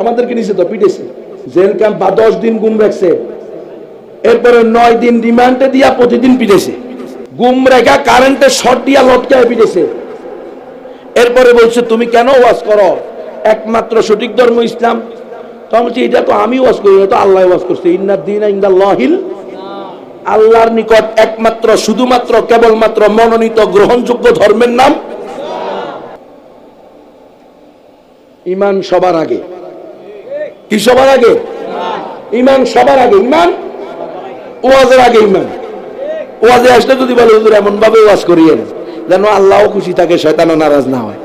আমাদেরকে তো পিটেছে। Jail camp বা দশ দিন গুম রাখছে। এরপরে নয় দিন রিমান্ডে দিয়া প্রতিদিন পিটেছে। গুম রেখা কারেন্টে শর্ট দিয়া লটকায় পিটেছে। এরপরে বলছে, তুমি কেন ওয়াজ করো? একমাত্র সঠিক ধর্ম ইসলাম। তখন বলছি, এটা তো আমি ওয়াজ করি তো আল্লাহ ওয়াজ করছে। ইন্নার দিন ইন্দাল্লাহিল আল্লাহর নিকট একমাত্র, শুধুমাত্র, কেবলমাত্র মনোনীত, গ্রহণযোগ্য ধর্মের নাম ইমান সবার আগে। কি সবার আগে? ইমান সবার আগে। ইমান? ওয়াজের আগে ইমান। ওয়াজে আসলে যদি বলে, হুজুর এমন ভাবে ওয়াজ করিয়েন যেন আল্লাহও খুশি থাকে, শয়তানও নারাজ না হয়।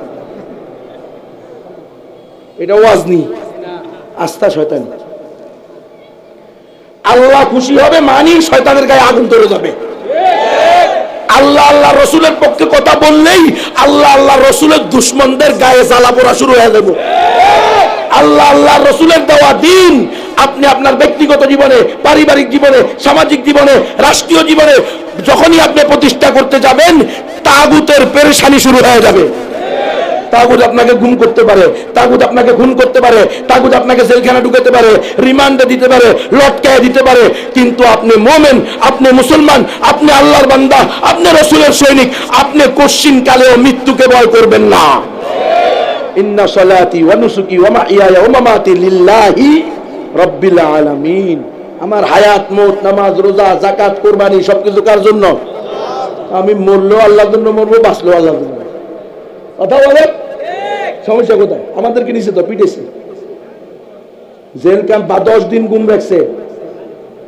এটা ওয়াজ নি, আস্থা শয়তানি। আল্লাহ খুশি হবে মানি শয়তানের গায়ে আগুন ধরে যাবে। আল্লাহ আল্লাহ রসুলের পক্ষে কথা বললেই আল্লাহ আল্লাহ রসুলের দুশ্মনদের গায়ে জ্বালা পোড়া শুরু হয়ে যাবে। আল্লাহ আল্লাহ রসুলের দেওয়া দিন আপনি আপনার ব্যক্তিগত জীবনে, পারিবারিক জীবনে, সামাজিক জীবনে, রাষ্ট্রীয় জীবনে, যখনই আপনি প্রতিষ্ঠা করতে যাবেন, তাগুতের পেরেশানি শুরু হয়ে যাবে। তাগুদ আপনাকে গুম করতে পারে তাগুদ আপনাকে খুন করতে পারে তাগুদ আপনাকে জেলখানা ঢুকাতে পারে, রিমান্ডে দিতে পারে, লটকায় দিতে পারে, কিন্তু আপনি মোমেন, আপনি মুসলমান, আপনি আল্লাহর বান্দা, আপনি রসুলের সৈনিক, আপনি কশ্চিন কালেও মৃত্যুকে ভয় করবেন না। ইন্না সালাতি ওয়া নুসুকি ওয়া মাহিয়ায়া ওয়া লিল্লাহি রাব্বিল আলামিন। আমার হায়াত, মত, নামাজ, রোজা সবকিছু কার জন্য? আমি আল্লাহর জন্য মরবো আল্লাহর জন্য কথা বলে সমস্যা কোথায়? আমাদেরকে তো, পিটেছে। জেল ক্যাম্প বা দশ দিন গুম রাখছে।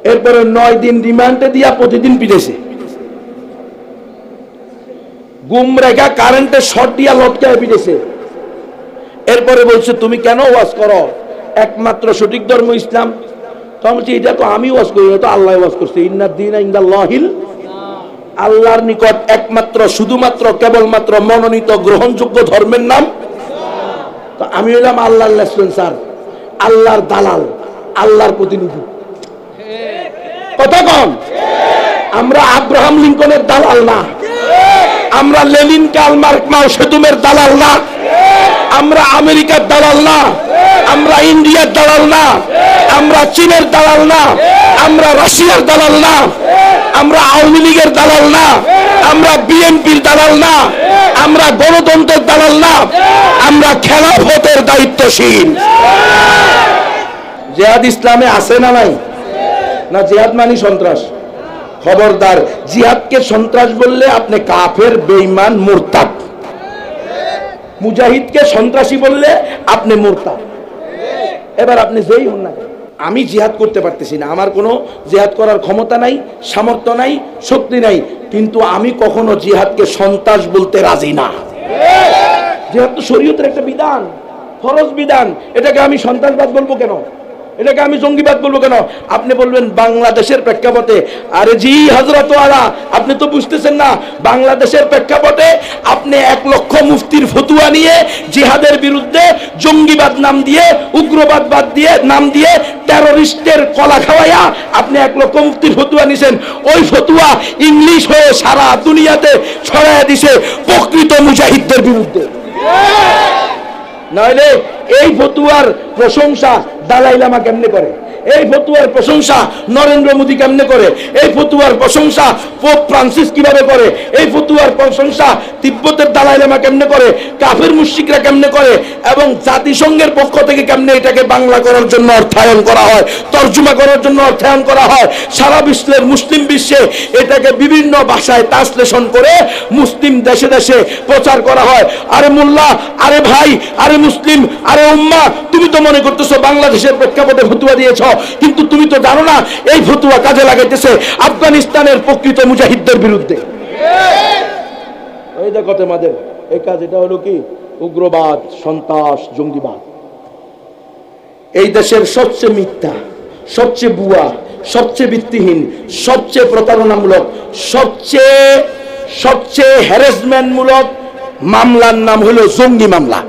এরপরে নয় দিন রিমান্ডে দিয়া প্রতিদিন পিটেছে। গুম রেখা কারেন্টে শর্ট দিয়া লটকায় পিটেছে। এরপরে বলছে, তুমি কেন ওয়াজ করো? একমাত্র সঠিক ধর্ম ইসলাম। তখন বলছি, এটা তো আমি ওয়াজ করি, এটা তো আল্লাহ ওয়াজ করছে। ইন্নার দিন ইন্দাল্লাহিল আল্লাহর নিকট একমাত্র, শুধুমাত্র, কেবলমাত্র মনোনীত, গ্রহণযোগ্য ধর্মের নাম। তো আমি হইলাম আল্লাহর লেসপেন্সার আল্লাহর দালাল, আল্লাহর প্রতিনিধি। কথা কম আমরা আব্রাহাম লিঙ্কনের দালাল না। আমরা লেনিন কাল মার্ক সেতুমের দালাল না। আমরা আমেরিকার দালাল না, আমরা ইন্ডিয়ার দালাল না, আমরা চীনের দালাল না, আমরা রাশিয়ার দালাল না, আমরা আওয়ামী লীগের দালাল না, আমরা বিএনপির দালাল না, আমরা গণতন্ত্রের দালাল না, আমরা খেলাফতের দায়িত্বশীল। জেহাদ ইসলামে আছে না নাই? না জেহাদ মানি সন্ত্রাস? খবরদার, জিহাদকে সন্ত্রাস বললে আপনি কাফের বেইমান মুরতাদ। মুজাহিদকে সন্ত্রাসী বললে আপনি মোরতা এবার আপনি যেই হন না আমি জিহাদ করতে পারতেছি না। আমার কোনো জিহাদ করার ক্ষমতা নাই, সামর্থ্য নাই, শক্তি নাই। কিন্তু আমি কখনো জিহাদকে সন্ত্রাস বলতে রাজি না। জিহাদ তো শরীয়তের একটা বিধান, ফরজ বিধান। এটাকে আমি সন্ত্রাসবাদ বলব কেন? এটাকে আমি জঙ্গিবাদ বলব কেন? আপনি বলবেন বাংলাদেশের প্রেক্ষাপটে। আরে জি হজরত আলা আপনি তো বুঝতেছেন না। বাংলাদেশের প্রেক্ষাপটে আপনি এক লক্ষ মুফতির ফতুয়া নিয়ে জিহাদের বিরুদ্ধে জঙ্গিবাদ নাম দিয়ে, উগ্রবাদ বাদ দিয়ে, নাম দিয়ে টেররিস্টের কলা খাওয়াইয়া আপনি এক লক্ষ মুফতির ফতুয়া নিছেন। ওই ফতুয়া ইংলিশ হয়ে সারা দুনিয়াতে ছড়াইয়া দিছে প্রকৃত মুজাহিদদের বিরুদ্ধে। নইলে এই ফতুয়ার প্রশংসা দালাইলামা কেমনে করে? এই ফতুয়ার প্রশংসা নরেন্দ্র মোদী কেমনে করে? এই ফতুয়ার প্রশংসা পোপ ফ্রান্সিস কীভাবে করে? এই ফতুয়ার প্রশংসা তিব্বতের দালাই লামা কেমনে করে? কাফের মুশরিকরা কেমনে করে? এবং জাতিসংঘের পক্ষ থেকে কেমনে এটাকে বাংলা করার জন্য অর্থায়ন করা হয়? তর্জমা করার জন্য অর্থায়ন করা হয়? সারা বিশ্বের মুসলিম বিশ্বে এটাকে বিভিন্ন ভাষায় ট্রান্সলেশন করে মুসলিম দেশে দেশে প্রচার করা হয়। আরে মোল্লা, আরে ভাই, আরে মুসলিম, আরে উম্মা তুমি তো মনে করতেছো বাংলাদেশের প্রেক্ষাপটে ফতুয়া দিয়েছ, কিন্তু তুমি তো জানো না এই ফতুয়া কাজে লাগাইতেছে আফগানিস্তানের প্রকৃত মুজাহিদদের বিরুদ্ধে। এই দেখো তোমাদের, এই কাজ এটা হলো কি? উগ্রবাদ, সন্ত্রাস, জঙ্গিবাদ। এই দেশের সবচেয়ে মিথ্যা, সবচেয়ে বুয়া, সবচেয়ে ভিত্তিহীন, সবচেয়ে প্রতারণামূলক, সবচেয়ে সবচেয়ে হ্যারাসমেন্টমূলক মামলার নাম হলো জঙ্গি মামলা।